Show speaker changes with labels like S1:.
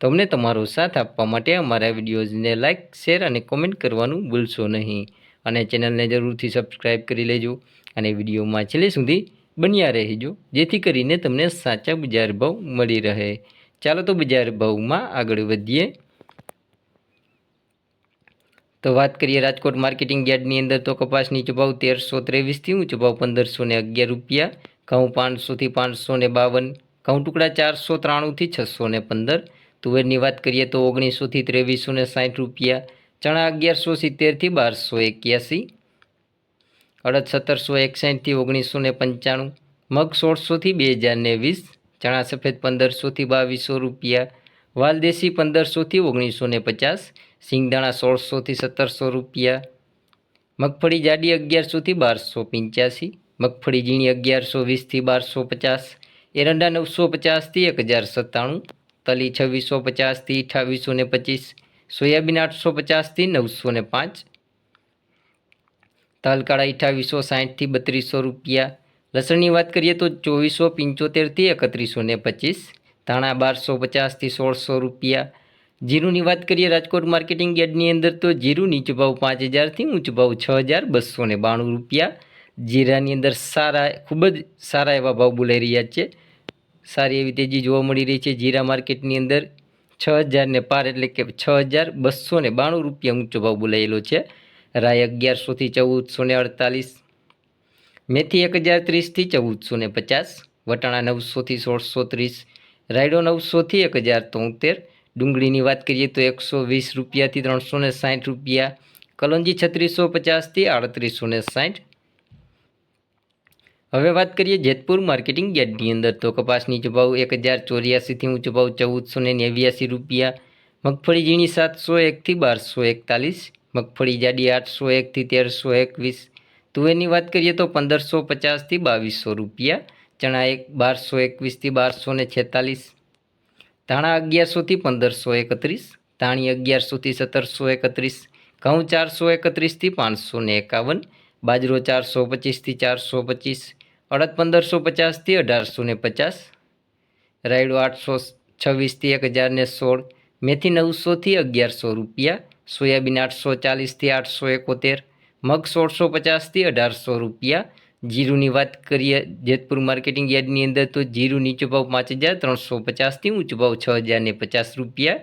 S1: તમને તમારો સાથ આપવા માટે અમારા વિડીયોઝને લાઇક શેર અને કોમેન્ટ કરવાનું ભૂલશો નહીં. અને ચેનલને જરૂરથી સબસ્ક્રાઈબ કરી લેજો અને વિડીયોમાં છેલ્લે સુધી બન્યા રહેજો, જેથી કરીને તમને સાચા બજાર ભાવ મળી રહે. ચાલો તો બજાર ભાવમાં આગળ વધીએ. તો વાત કરીએ રાજકોટ માર્કેટિંગ યાર્ડની અંદર તો કપાસ નીચો તેરસો ત્રેવીસથી ઊંચો ભાવ પંદરસો ને અગિયાર રૂપિયા, ઘઉં પાંચસોથી પાંચસો ને બાવન, ઘઉં ટુકડા ચારસો ત્રાણુંથી છસો ને પંદર તુવેરની વાત કરીએ તો ઓગણીસોથી ત્રેવીસો ને સાઠ રૂપિયા, ચણા અગિયારસો સિત્તેરથી બારસો એક્યાસી, અડદ સત્તરસો એકસાઠથી ઓગણીસો ને પંચાણું, મગ સોળસોથી બે હજાર ને વીસ, ચણા સફેદ પંદરસોથી બાવીસો રૂપિયા, વાલદેશી પંદરસોથી ઓગણીસો ને પચાસ, સિંગદાણા સોળસોથી સત્તરસો રૂપિયા, મગફળી જાડી અગિયારસોથી બારસો પંચ્યાસી, મગફળી ઝીણી અગિયારસો વીસથી બારસો પચાસ, એરંડા નવસો પચાસથી એક હજાર સત્તાણું તલી છવ્વીસો પચાસથી અઠાવીસો ને પચીસ, સોયાબીન આઠસો પચાસથી નવસો ને પાંચ તલકાળા અઠાવીસો સાહીઠથી બત્રીસો રૂપિયા. લસણની વાત કરીએ તો ચોવીસો પંચોતેરથી એકત્રીસો ને પચીસ, ધાણા બારસો પચાસથી સોળસો રૂપિયા. જીરુની વાત કરીએ રાજકોટ માર્કેટિંગ યાર્ડની અંદર તો જીરું નીચો ભાવ પાંચ હજારથી ઊંચો ભાવ છ હજાર બસો બાણું રૂપિયા. જીરાની અંદર સારા, ખૂબ જ સારા એવા ભાવ બોલાઈ રહ્યા છે. સારી એવી તેજી જોવા મળી રહી છે. જીરા માર્કેટની અંદર છ હજારને પાર એટલે કે છ હજાર બસો ને બાણું રૂપિયા ઊંચો ભાવ બોલાયેલો છે. રાય અગિયારસોથી ચૌદસો ને અડતાલીસ, મેથી એક હજાર ત્રીસથી ચૌદસો ને પચાસ, વટાણા નવસોથી સોળસો ત્રીસ રાયડો નવસોથી એક હજાર તોતેર ડુંગળીની વાત કરીએ તો એકસો વીસ રૂપિયાથી ત્રણસો ને સાઠ રૂપિયા, કલોંજી છત્રીસો પચાસથી આડત્રીસો ને સાઠ હવે વાત કરીએ જેતપુર માર્કેટિંગ યાર્ડની અંદર. તો કપાસની ભાવ એક હજાર ચોર્યાસીથી ઊંચો ભાવ ચૌદસો ને નેવ્યાસી રૂપિયા. મગફળી ઝીણી સાતસો એકથી બારસો એકતાલીસ. મગફળી જાડી આઠસો એકથી તેરસો એકવીસ. તુવેરની વાત કરીએ તો પંદરસો પચાસથી બાવીસો રૂપિયા. ચણા એક બારસો એકવીસથી બારસો ને છેતાલીસ. ધાણા અગિયારસોથી પંદરસો એકત્રીસ. ધાણી અગિયારસોથી સત્તરસો એકત્રીસ. ઘઉં ચારસો એકત્રીસથી પાંચસો ને એકાવન. બાજરો ચારસો પચીસથી ચારસો પચીસ. અડદ પંદરસો પચાસથી અઢારસો ને પચાસ, રાયડો આઠસો છવ્વીસથી એક હજાર ને સોળ, મેથી નવસોથી અગિયારસો રૂપિયા, સોયાબીન આઠસો ચાલીસથી આઠસો એકોતેર, મગ સોળસો પચાસથી અઢારસો રૂપિયા. જીરુની વાત કરીએ જેતપુર માર્કેટિંગ યાર્ડની અંદર તો જીરું નીચો ભાવ પાંચ હજાર ત્રણસો પચાસથી ઊંચો ભાવ છ હજાર ને પચાસ રૂપિયા.